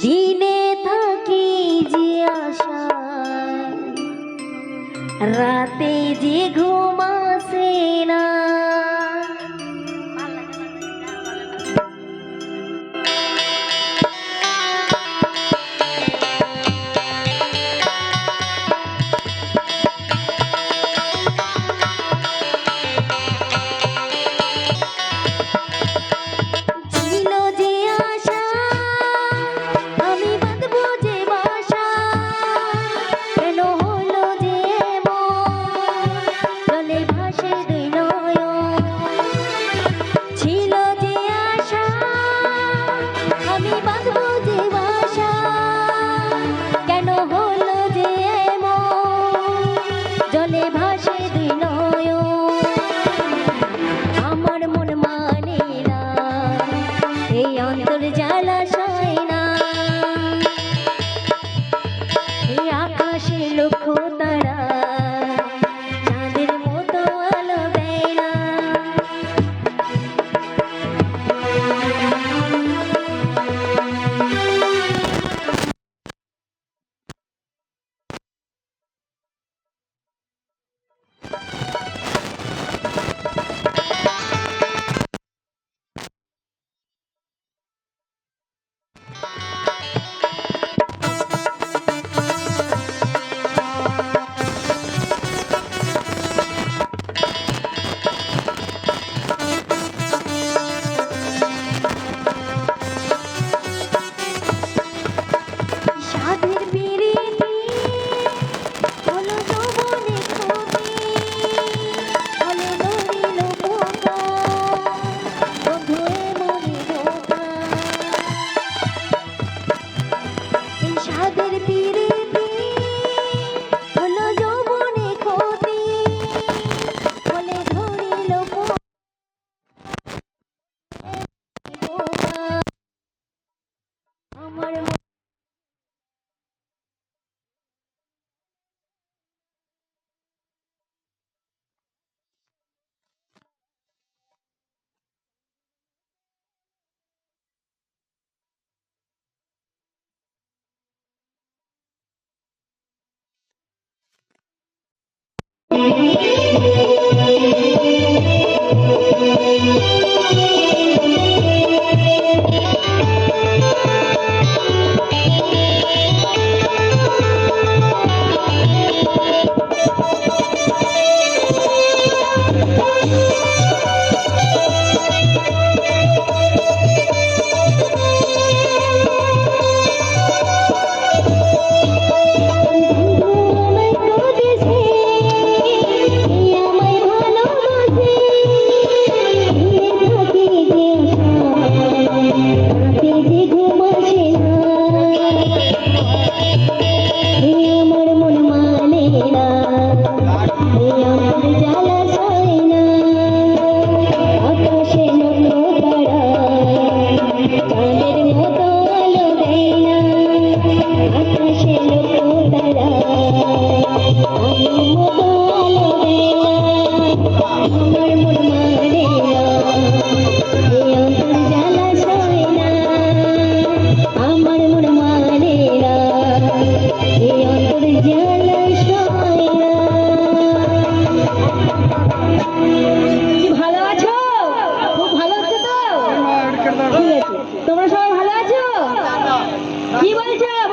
দিনে থাকি যে আশা রাতে যে ঘুমাসে না আমি বাঁধবো জীবাশা কেন হলো যে জলে ভাসে 没有 কি বলছো?